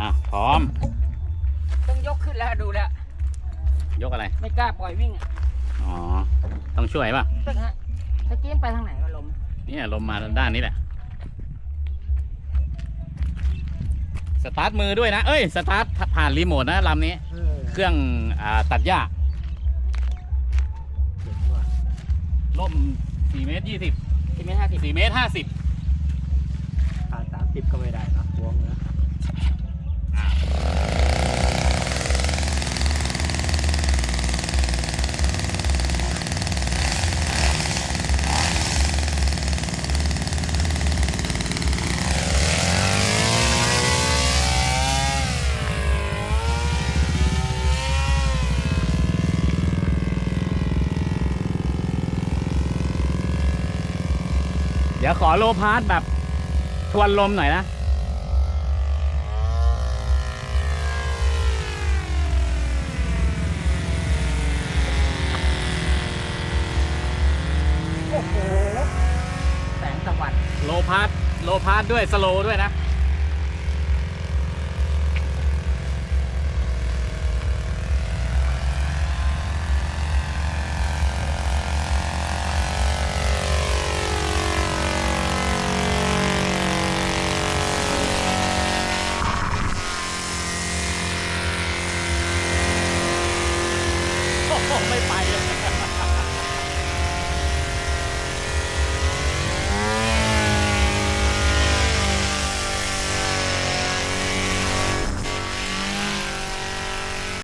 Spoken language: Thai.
อะพร้อม ต้องยกขึ้นแล้วดูแล้ว ยกอะไร ไม่กล้าปล่อยวิ่งอะอ๋อ ต้องช่วยป่ะ ตึกฮะตะกี้มันไปทางไหนวะลมเนี่ยลมมาด้านนี้แหละ สตาร์ทมือด้วยนะ เอ้ย สตาร์ทผ่านรีโมทนะลำนี้เออเครื่องอ่าตัดหญ้าเจ๋งว่ะล่ม4เมตร20 สี่เมตรห้าสิบ4เมตร50 ผ่านสามสิบก็ไม่ได้นะหวงนะ เดี๋ยวขอโลพาร์ทแบบทวนลมหน่อยนะโอ้โหแสงตะวันโลพาร์ทโลพาร์ทด้วยสโลด้วยนะ โอ้โหไม่ไปเลย